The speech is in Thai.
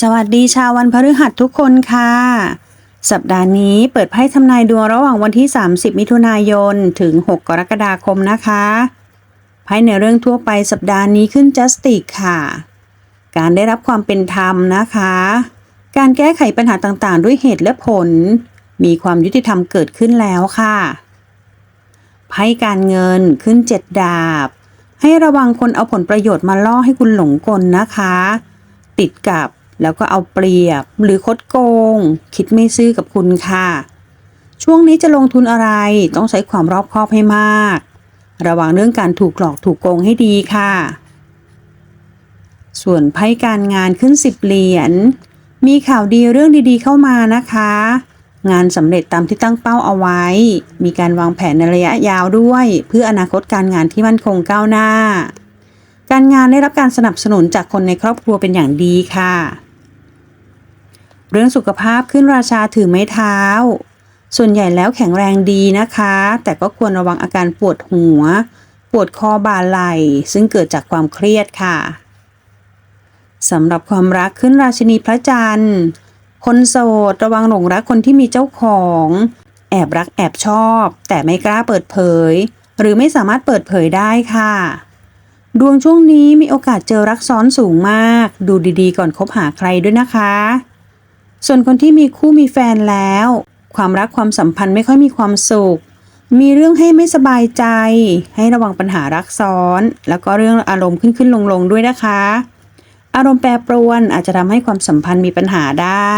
สวัสดีชาววันพฤหัสทุกคนค่ะ สัปดาห์นี้เปิดไพ่ทำนายดวงระหว่างวันที่ 30 มิถุนายน ถึง 6 กรกฎาคมนะคะไพ่ในเรื่องทั่วไปสัปดาห์นี้ขึ้นจัสติกค่ะ การได้รับความเป็นธรรมนะคะ การแก้ไขปัญหาต่างๆ ด้วยเหตุและผล มีความยุติธรรมเกิดขึ้นแล้วค่ะไพ่การเงินขึ้นเจ็ดดาบ ให้ระวังคนเอาผลประโยชน์มาล่อให้คุณหลงกลนะคะ ติดกับ แล้วก็เอาเปรียบหรือคดโกง คิดไม่ซื่อกับคุณค่ะ ช่วงนี้จะลงทุนอะไรต้องใช้ความรอบคอบให้มาก ระวังเรื่องการถูกหลอกถูกโกงให้ดีค่ะ ส่วนไพ่การงานขึ้นสิบเหรียญมีข่าวดีเรื่องดีๆเข้ามานะคะ งานสำเร็จตามที่ตั้งเป้าเอาไว้ มีการวางแผนในระยะยาวด้วย เพื่ออนาคตการงานที่มั่นคงก้าวหน้าการงานได้รับการสนับสนุนจากคนในครอบครัวเป็นอย่างดีค่ะ เรื่องสุขภาพขึ้นราชาถือไม้เท้า ส่วนใหญ่แล้วแข็งแรงดีนะคะ แต่ก็ควรระวังอาการปวดหัว ปวดคอบ่าไหล่ซึ่งเกิดจากความเครียดค่ะสำหรับความรักขึ้นราชินีพระจันทร์ คนโสดระวังหลงรักคนที่มีเจ้าของ แอบรักแอบชอบ แต่ไม่กล้าเปิดเผย หรือไม่สามารถเปิดเผยได้ค่ะ ดวงช่วงนี้มีโอกาสเจอรักซ้อนสูงมาก ดูดีๆ ก่อนคบหาใครด้วยนะคะ ส่วนคนที่มีคู่มีแฟนแล้ว ความรักความสัมพันธ์ไม่ค่อยมีความสุข มีเรื่องให้ไม่สบายใจ ให้ระวังปัญหารักซ้อน แล้วก็เรื่องอารมณ์ขึ้นขึ้นลงลงๆด้วยนะคะ อารมณ์แปรปรวนอาจจะทำให้ความสัมพันธ์มีปัญหาได้